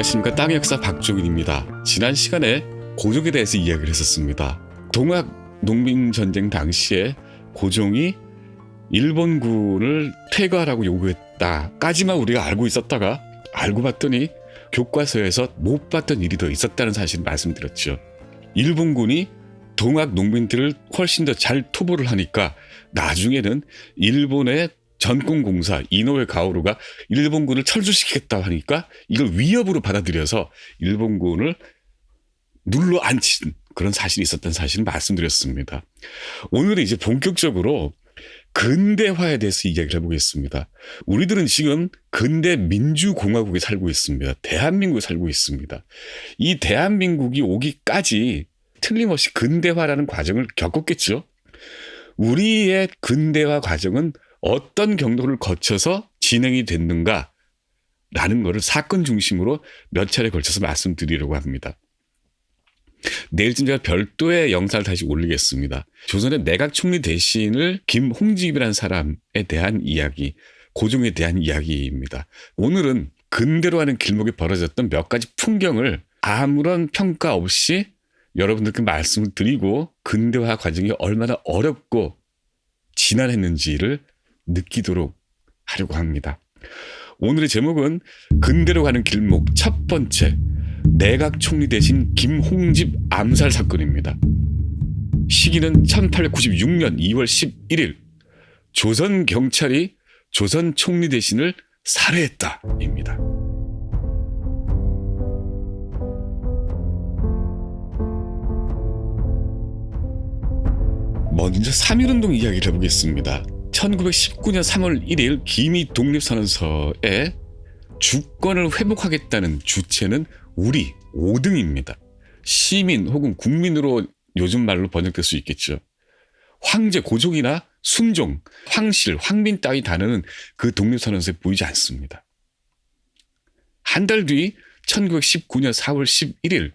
안녕하십니까 땅의 역사 박종인입니다. 지난 시간에 고종에 대해서 이야기를 했었습니다. 동학 농민 전쟁 당시에 고종이 일본군을 퇴거하라고 요구했다까지만 우리가 알고 있었다가 알고 봤더니 교과서에서 못 봤던 일이 더 있었다는 사실을 말씀드렸죠. 일본군이 동학 농민들을 훨씬 더 잘 토벌을 하니까 나중에는 일본의 전공공사 이노에 가오루가 일본군을 철수시키겠다 하니까 이걸 위협으로 받아들여서 일본군을 눌러 앉힌 그런 사실이 있었던 사실을 말씀드렸습니다. 오늘은 이제 본격적으로 근대화에 대해서 이야기를 해보겠습니다. 우리들은 지금 근대 민주공화국에 살고 있습니다. 대한민국에 살고 있습니다. 이 대한민국이 오기까지 틀림없이 근대화라는 과정을 겪었겠죠. 우리의 근대화 과정은 어떤 경로를 거쳐서 진행이 됐는가 라는 것을 사건 중심으로 몇 차례 걸쳐서 말씀드리려고 합니다. 내일쯤 제가 별도의 영상을 다시 올리겠습니다. 조선의 내각 총리 대신을 김홍집이라는 사람에 대한 이야기, 고종에 대한 이야기입니다. 오늘은 근대로 하는 길목에 벌어졌던 몇 가지 풍경을 아무런 평가 없이 여러분들께 말씀을 드리고 근대화 과정이 얼마나 어렵고 지난했는지를 느끼도록 하려고 합니다. 오늘의 제목은 근대로 가는 길목 첫 번째 내각 총리 대신 김홍집 암살 사건입니다. 시기는 1896년 2월 11일 조선 경찰이 조선 총리 대신을 살해했다입니다. 먼저 3.1운동 이야기를 해보겠습니다. 1919년 3월 1일 기미 독립선언서에 주권을 회복하겠다는 주체는 우리 5등입니다. 시민 혹은 국민으로 요즘 말로 번역될 수 있겠죠. 황제, 고종이나 순종, 황실, 황민 따위 단어는 그 독립선언서에 보이지 않습니다. 한 달 뒤 1919년 4월 11일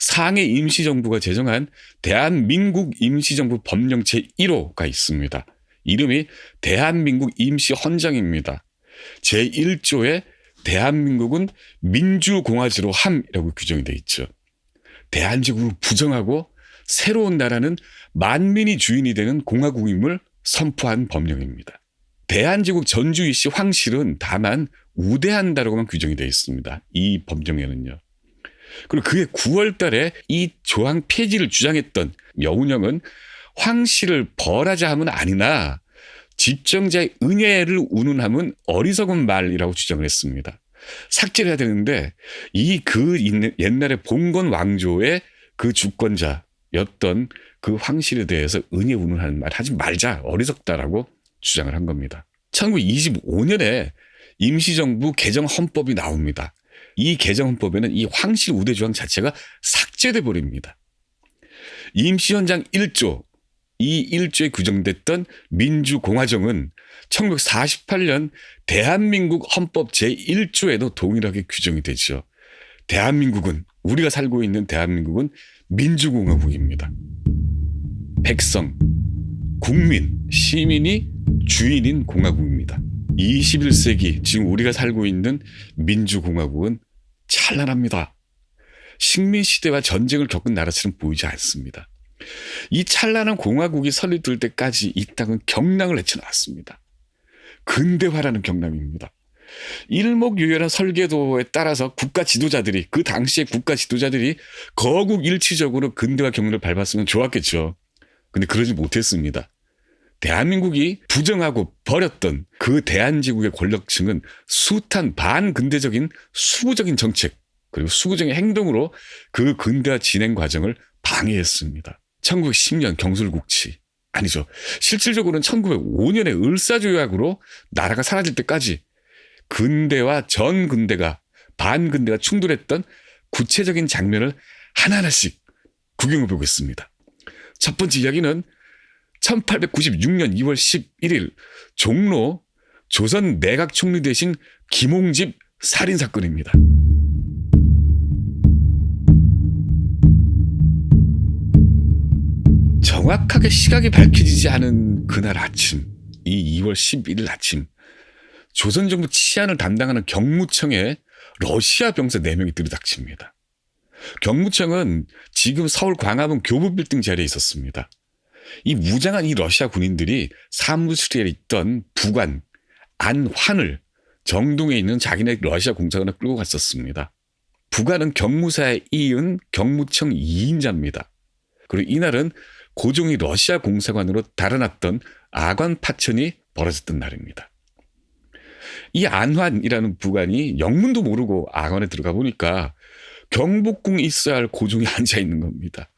상해 임시정부가 제정한 대한민국 임시정부 법령 제1호가 있습니다. 이름이 대한민국 임시 헌장입니다. 제1조에 대한민국은 민주공화제로 함이라고 규정이 되어 있죠. 대한민국을 부정하고 새로운 나라는 만민이 주인이 되는 공화국임을 선포한 법령입니다. 대한제국 전주이 씨 황실은 다만 우대한다라고만 규정이 되어 있습니다. 이 법령에는요. 그리고 그해 9월 달에 이 조항 폐지를 주장했던 여운형은 황실을 벌하자 함은 아니나 집정자의 은혜를 운운함은 어리석은 말이라고 주장을 했습니다. 삭제를 해야 되는데 이 그 옛날에 봉건 왕조의 그 주권자였던 그 황실에 대해서 은혜 운운하는 말 하지 말자 어리석다라고 주장을 한 겁니다. 1925년에 임시정부 개정 헌법이 나옵니다. 이 개정 헌법에는 이 황실 우대 조항 자체가 삭제돼 버립니다. 임시헌장 1조 이 1조에 규정됐던 민주공화정은 1948년 대한민국 헌법 제1조에도 동일하게 규정이 되죠. 대한민국은 우리가 살고 있는 대한민국은 민주공화국입니다. 백성, 국민, 시민이 주인인 공화국입니다. 21세기 지금 우리가 살고 있는 민주공화국은 찬란합니다. 식민시대와 전쟁을 겪은 나라처럼 보이지 않습니다. 이 찬란한 공화국이 설립될 때까지 이 땅은 경랑을 헤쳐나왔습니다. 근대화라는 경랑입니다. 일목요연한 설계도에 따라서 국가 지도자들이 그 당시의 국가 지도자들이 거국 일치적으로 근대화 경로를 밟았으면 좋았겠죠. 근데 그러지 못했습니다. 대한민국이 부정하고 버렸던 그 대한제국의 권력층은 숱한 반근대적인 수구적인 정책 그리고 수구적인 행동으로 그 근대화 진행 과정을 방해했습니다. 1910년 경술국치 아니죠. 실질적으로는 1905년에 을사조약으로 나라가 사라질 때까지 근대와 전근대가 반근대가 충돌했던 구체적인 장면을 하나하나씩 구경해 보겠습니다. 첫 번째 이야기는 1896년 2월 11일 종로 조선 내각 총리 대신 김홍집 살인 사건입니다. 정확하게 시각이 밝혀지지 않은 그날 아침, 이 2월 11일 아침, 조선정부 치안을 담당하는 경무청에 러시아 병사 4명이 들이닥칩니다. 경무청은 지금 서울 광화문 교부 빌딩 자리에 있었습니다. 이 무장한 이 러시아 군인들이 사무실에 있던 부관 안환을 정동에 있는 자기네 러시아 공사관에 끌고 갔었습니다. 부관은 경무사에 이은 경무청 2인자입니다. 그리고 이날은 고종이 러시아 공사관으로 달아났던 아관 파천이 벌어졌던 날입니다. 이 안환이라는 부관이 영문도 모르고 아관에 들어가 보니까 경복궁에 있어야 할 고종이 앉아 있는 겁니다.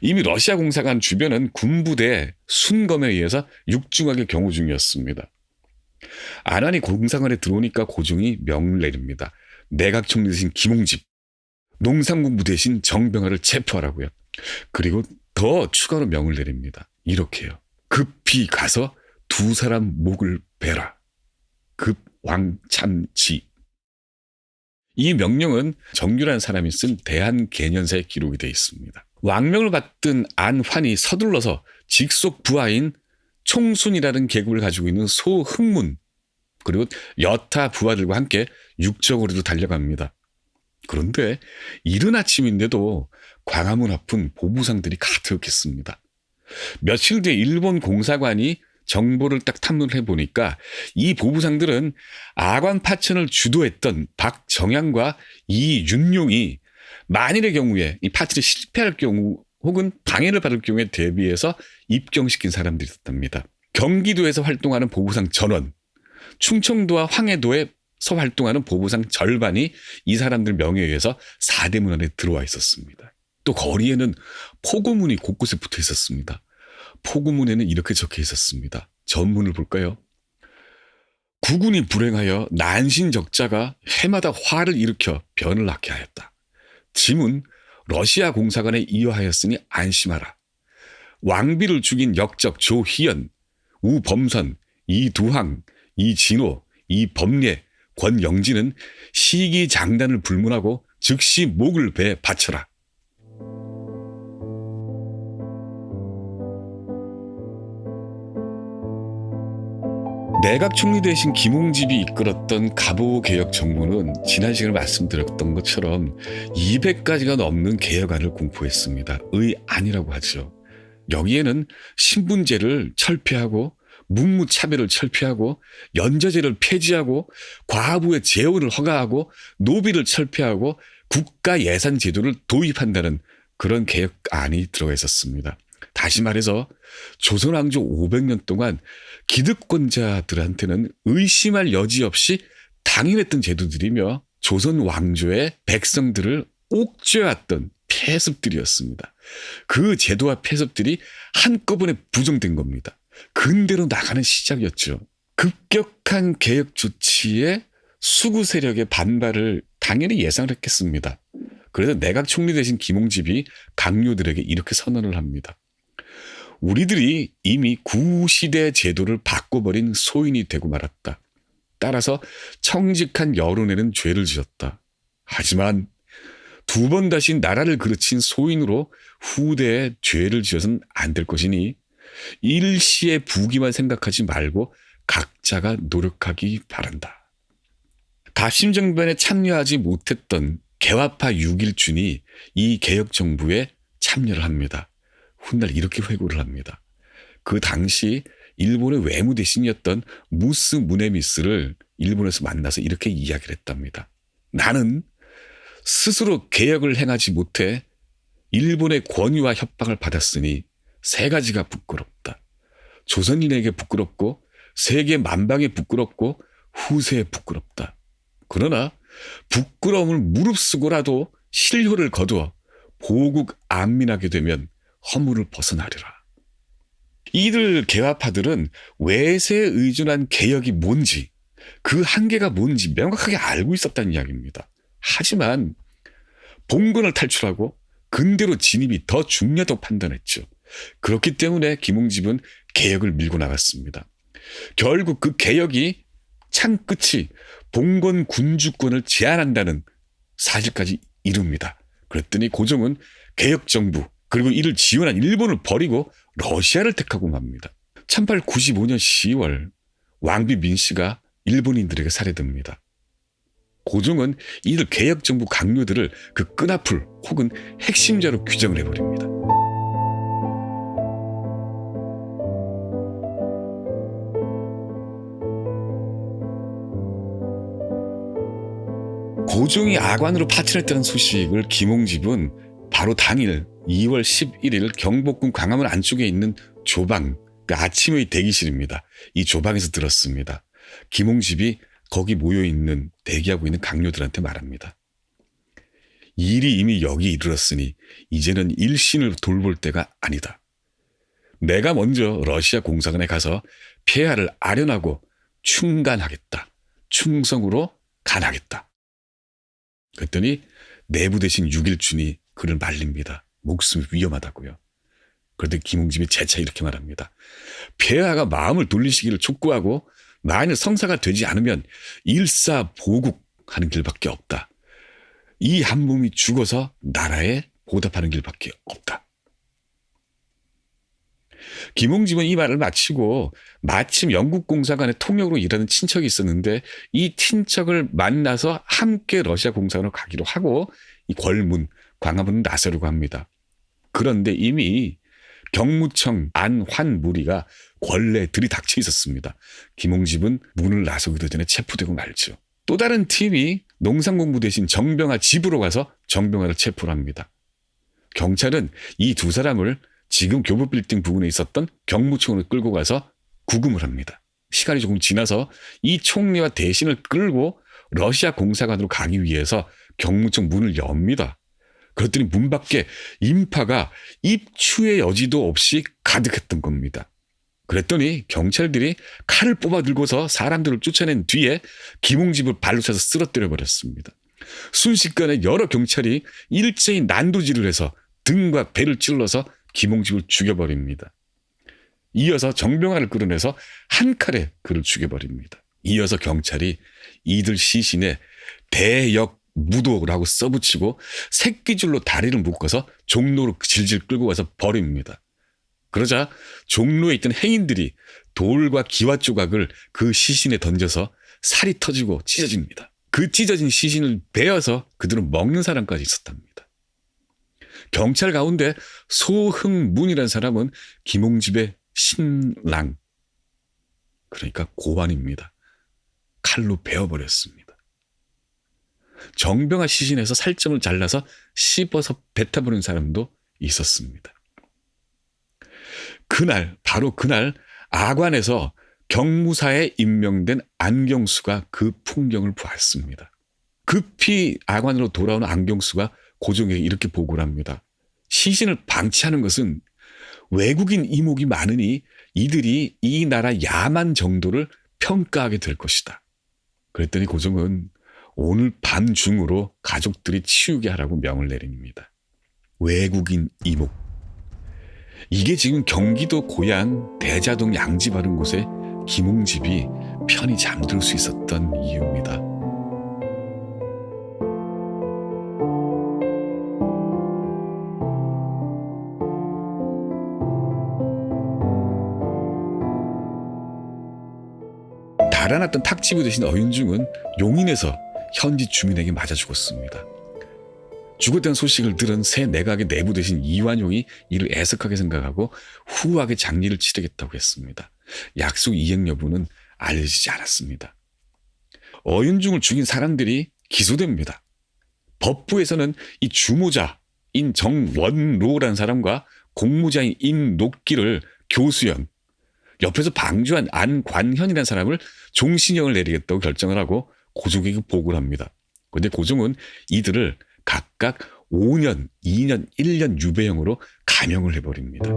이미 러시아 공사관 주변은 군부대 순검에 의해서 육중하게 경호 중이었습니다. 안환이 공사관에 들어오니까 고종이 명을 내립니다. 내각 총리 대신 김홍집, 농산군부 대신 정병화를 체포하라고요. 그리고 더 추가로 명을 내립니다. 이렇게요. 급히 가서 두 사람 목을 베라. 급왕참지. 이 명령은 정규란 사람이 쓴 대한개년사에 기록이 되어 있습니다. 왕명을 받든 안환이 서둘러서 직속 부하인 총순이라는 계급을 가지고 있는 소흥문 그리고 여타 부하들과 함께 육정으로도 달려갑니다. 그런데 이른 아침인데도 광화문 앞은 보부상들이 가득했습니다. 며칠 뒤에 일본 공사관이 정보를 딱 탐문을 해보니까 이 보부상들은 아관 파천을 주도했던 박정양과 이윤용이 만일의 경우에 이 파티를 실패할 경우 혹은 방해를 받을 경우에 대비해서 입경시킨 사람들이었답니다. 경기도에서 활동하는 보부상 전원, 충청도와 황해도에 서 활동하는 보부상 절반이 이 사람들 명예에 의해서 사대문 안에 들어와 있었습니다. 또 거리에는 포구문이 곳곳에 붙어 있었습니다. 포구문에는 이렇게 적혀 있었습니다. 전문을 볼까요? 구군이 불행하여 난신적자가 해마다 화를 일으켜 변을 낳게 하였다. 짐은 러시아 공사관에 이어하였으니 안심하라. 왕비를 죽인 역적 조희연, 우범선, 이두항, 이진호, 이범례, 권영진은 시기장단을 불문하고 즉시 목을 베 바쳐라. 내각 총리 대신 김홍집이 이끌었던 가보 개혁 정부는 지난 시간에 말씀드렸던 것처럼 200가지가 넘는 개혁안을 공포했습니다. 의 안이라고 하죠. 여기에는 신분제를 철폐하고 문무차별을 철폐하고 연좌제를 폐지하고 과부의 재혼을 허가하고 노비를 철폐하고 국가 예산 제도를 도입한다는 그런 개혁안이 들어가 있었습니다. 다시 말해서 조선 왕조 500년 동안 기득권자들한테는 의심할 여지 없이 당연했던 제도들이며 조선 왕조의 백성들을 옥죄왔던 폐습들이었습니다. 그 제도와 폐습들이 한꺼번에 부정된 겁니다. 근대로 나가는 시작이었죠. 급격한 개혁 조치에 수구 세력의 반발을 당연히 예상을 했겠습니다. 그래서 내각 총리 대신 김홍집이 강요들에게 이렇게 선언을 합니다. 우리들이 이미 구시대 제도를 바꿔버린 소인이 되고 말았다. 따라서 청직한 여론에는 죄를 지었다. 하지만 두 번 다시 나라를 그르친 소인으로 후대에 죄를 지어서는 안 될 것이니 일시의 부기만 생각하지 말고 각자가 노력하기 바란다. 갑심정변에 참여하지 못했던 개화파 6일준이 이 개혁정부에 참여를 합니다. 훗날 이렇게 회고를 합니다. 그 당시 일본의 외무 대신이었던 무스 무네미스를 일본에서 만나서 이렇게 이야기를 했답니다. 나는 스스로 개혁을 행하지 못해 일본의 권위와 협박을 받았으니 세 가지가 부끄럽다. 조선인에게 부끄럽고 세계 만방에 부끄럽고 후세에 부끄럽다. 그러나 부끄러움을 무릅쓰고라도 실효를 거두어 보국 안민하게 되면 허물을 벗어나리라. 이들 개화파들은 외세에 의존한 개혁이 뭔지 그 한계가 뭔지 명확하게 알고 있었다는 이야기입니다. 하지만 봉건을 탈출하고 근대로 진입이 더 중요하다고 판단했죠. 그렇기 때문에 김웅집은 개혁을 밀고 나갔습니다. 결국 그 개혁이 창 끝이 봉건 군주권을 제한한다는 사실까지 이룹니다. 그랬더니 고종은 개혁 정부 그리고 이를 지원한 일본을 버리고 러시아를 택하고 맙니다. 1895년 10월 왕비 민씨가 일본인들에게 살해됩니다. 고종은 이들 개혁 정부 강요들을 그 끈앞을 혹은 핵심자로 규정을 해버립니다. 고종이 아관으로 파출했다는 소식을 김홍집은 바로 당일 2월 11일 경복궁 광화문 안쪽에 있는 조방, 그 아침의 대기실입니다. 이 조방에서 들었습니다. 김홍집이 거기 모여 있는 대기하고 있는 강요들한테 말합니다. 일이 이미 여기 이르렀으니 이제는 일신을 돌볼 때가 아니다. 내가 먼저 러시아 공사관에 가서 폐하를 아련하고 충간하겠다. 충성으로 간하겠다. 그랬더니 내부 대신 6일준이 그를 말립니다. 목숨이 위험하다고요. 그런데 김홍집이 재차 이렇게 말합니다. 폐하가 마음을 돌리시기를 촉구하고 만일 성사가 되지 않으면 일사보국하는 길밖에 없다. 이 한 몸이 죽어서 나라에 보답하는 길밖에 없다. 김홍집은 이 말을 마치고 마침 영국 공사관에 통역으로 일하는 친척이 있었는데 이 친척을 만나서 함께 러시아 공사관으로 가기로 하고 이 궐문 광화문을 나서려고 합니다. 그런데 이미 경무청 안환 무리가 권례 들이닥쳐 있었습니다. 김홍집은 문을 나서기도 전에 체포되고 말죠. 또 다른 팀이 농상공부 대신 정병화 집으로 가서 정병화를 체포를 합니다. 경찰은 이 두 사람을 지금 교부 빌딩 부근에 있었던 경무청으로 끌고 가서 구금을 합니다. 시간이 조금 지나서 이 총리와 대신을 끌고 러시아 공사관으로 가기 위해서 경무청 문을 엽니다. 그랬더니 문 밖에 인파가 입추의 여지도 없이 가득했던 겁니다. 그랬더니 경찰들이 칼을 뽑아 들고서 사람들을 쫓아낸 뒤에 김홍집을 발로 차서 쓰러뜨려 버렸습니다. 순식간에 여러 경찰이 일제히 난도질을 해서 등과 배를 찔러서 김홍집을 죽여버립니다. 이어서 정병화를 끌어내서 한 칼에 그를 죽여버립니다. 이어서 경찰이 이들 시신에 대역 무도라고 써붙이고 새끼줄로 다리를 묶어서 종로로 질질 끌고 가서 버립니다. 그러자 종로에 있던 행인들이 돌과 기와 조각을 그 시신에 던져서 살이 터지고 찢어집니다. 그 찢어진 시신을 베어서 그들은 먹는 사람까지 있었답니다. 경찰 가운데 소흥문이라는 사람은 김홍집의 신랑, 그러니까 고환입니다. 칼로 베어버렸습니다. 정병아 시신에서 살점을 잘라서 씹어서 뱉어버린 사람도 있었습니다. 그날, 바로 그날 아관에서 경무사에 임명된 안경수가 그 풍경을 보았습니다. 급히 아관으로 돌아온 안경수가 고종에게 이렇게 보고를 합니다. 시신을 방치하는 것은 외국인 이목이 많으니 이들이 이 나라 야만 정도를 평가하게 될 것이다. 그랬더니 고종은 오늘 밤 중으로 가족들이 치우게 하라고 명을 내립니다. 외국인 이목. 이게 지금 경기도 고향 대자동 양지 바른 곳에 김홍집이 편히 잠들 수 있었던 이유입니다. 달아났던 탁지부 대신 어윤중은 용인에서 현지 주민에게 맞아 죽었습니다. 죽었다는 소식을 들은 새 내각의 내부 대신 이완용이 이를 애석하게 생각하고 후하게 장례를 치르겠다고 했습니다. 약속 이행 여부는 알려지지 않았습니다. 어윤중을 죽인 사람들이 기소됩니다. 법부에서는 이 주모자인 정원로라는 사람과 공무자인 임녹기를 교수형, 옆에서 방주한 안관현이라는 사람을 종신형을 내리겠다고 결정을 하고 고종에게 보고를 합니다. 그런데 고종은 이들을 각각 5년, 2년, 1년 유배형으로 감형을 해버립니다.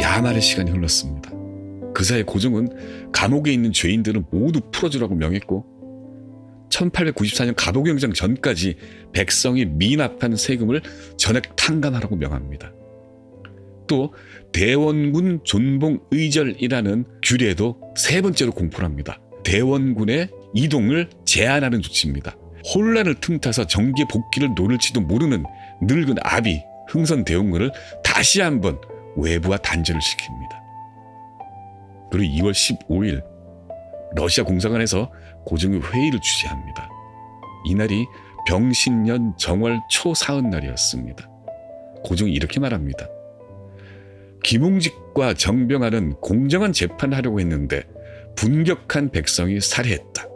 야말의 시간이 흘렀습니다. 그 사이 고종은 감옥에 있는 죄인들은 모두 풀어주라고 명했고 1894년 가복영장 전까지 백성이 미납한 세금을 전액 탕감하라고 명합니다. 또 대원군 존봉 의절이라는 규례도 세 번째로 공포를 합니다. 대원군의 이동을 제한하는 조치입니다. 혼란을 틈타서 정계 복귀를 노릴지도 모르는 늙은 아비 흥선 대원군을 다시 한번 외부와 단절을 시킵니다. 그리고 2월 15일 러시아 공사관에서 고종이 회의를 주재합니다. 이날이 병신년 정월 초사흔 날이었습니다. 고종이 이렇게 말합니다. 김웅직과 정병하는 공정한 재판을 하려고 했는데 분격한 백성이 살해했다.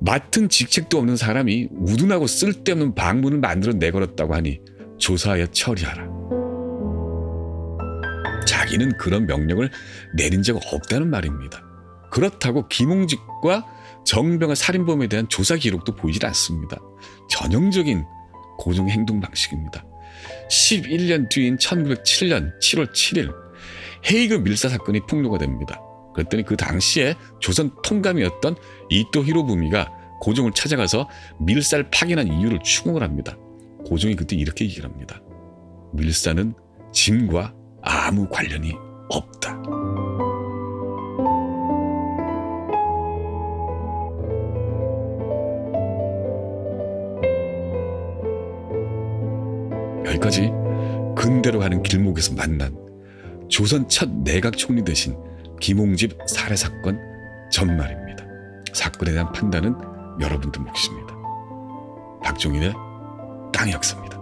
맡은 직책도 없는 사람이 우둔하고 쓸데없는 방문을 만들어 내걸었다고 하니 조사하여 처리하라. 자기는 그런 명령을 내린 적 없다는 말입니다. 그렇다고 김웅직과 정병의 살인범에 대한 조사 기록도 보이질 않습니다. 전형적인 고종의 행동 방식입니다. 11년 뒤인 1907년 7월 7일 헤이그 밀사 사건이 폭로가 됩니다. 그랬더니 그 당시에 조선 통감이었던 이토 히로부미가 고종을 찾아가서 밀사를 파견한 이유를 추궁을 합니다. 고종이 그때 이렇게 얘기를 합니다. 밀사는 짐과 아무 관련이 없다. 여기까지 근대로 가는 길목에서 만난 조선 첫 내각 총리 되신 김홍집 살해 사건 전말입니다. 사건에 대한 판단은 여러분들 몫입니다. 박종인의 땅의 역사입니다.